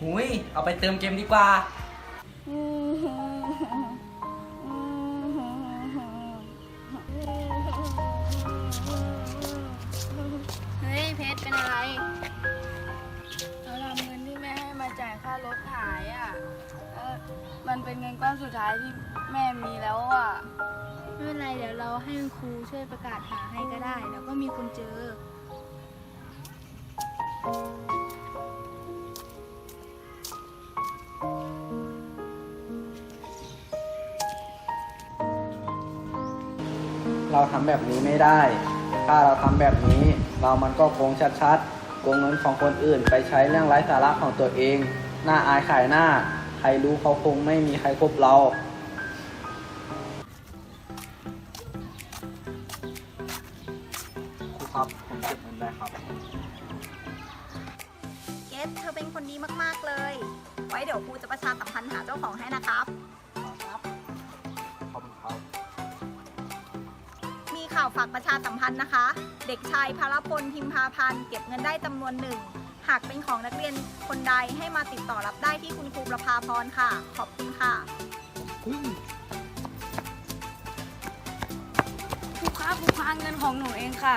หุยเอาไปเติมเกมดีกว่า เฮ้ยเพชรเป็นอะไร เราทำเงินที่แม่ให้มาจ่ายค่ารถหายอะเออมันเป็นเงินก้อนสุดท้ายที่แม่มีแล้ว เป็นไร เดี๋ยวเราให้ครูช่วยประกาศหาให้ก็ได้ แล้วก็มีคนเจอ เราทำแบบนี้ไม่ได้ ถ้าเราทำแบบนี้ เรามันก็โกงชัดๆ โกงเงินของคนอื่นไปใช้เรื่องไร้สาระของตัวเอง หน้าอายขายหน้า ใครรู้เขาคงไม่มีใครคบเรา ครูครับ ผมเก็บเงินได้ครับ เกสเธอเป็นคนดีมากๆเลย ไว้เดี๋ยวครูจะประชาสัมพันธ์หาเจ้าของให้นะครับ ขอบคุณครับ มีข่าวฝากประชาสัมพันธ์นะคะ เด็กชายพารพลพิมพาพันธ์เก็บเงินได้จำนวนหนึ่ง หากเป็นของนักเรียนคนใดให้มาติดต่อรับได้ที่คุณครูประภาพรค่ะ ขอบคุณค่ะ ครูคะครูคะเงินของหนูเองค่ะ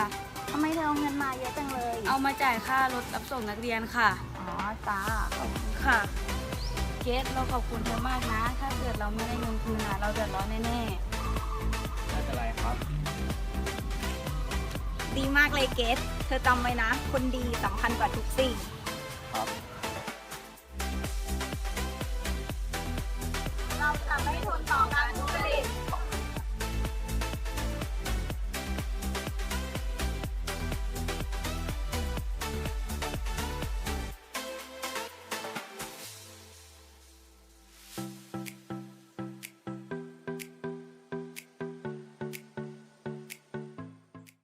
ทำไมเธอเอาเงินมาเยอะจังเลย เอามาจ่ายค่ารถรับส่งนักเรียนค่ะ อ๋อตาขอบคุณค่ะ เกสเราขอบคุณเธอมากนะ ถ้าเกิดเราไม่ได้เงินคืนนะเราเดือดร้อนแน่ไม่เป็นไรครับดีมากเลยเกสเธอจำไว้นะ คนดีสำคัญกว่าทุกสิ่ง ครับ เราจะไม่ทนต่อไป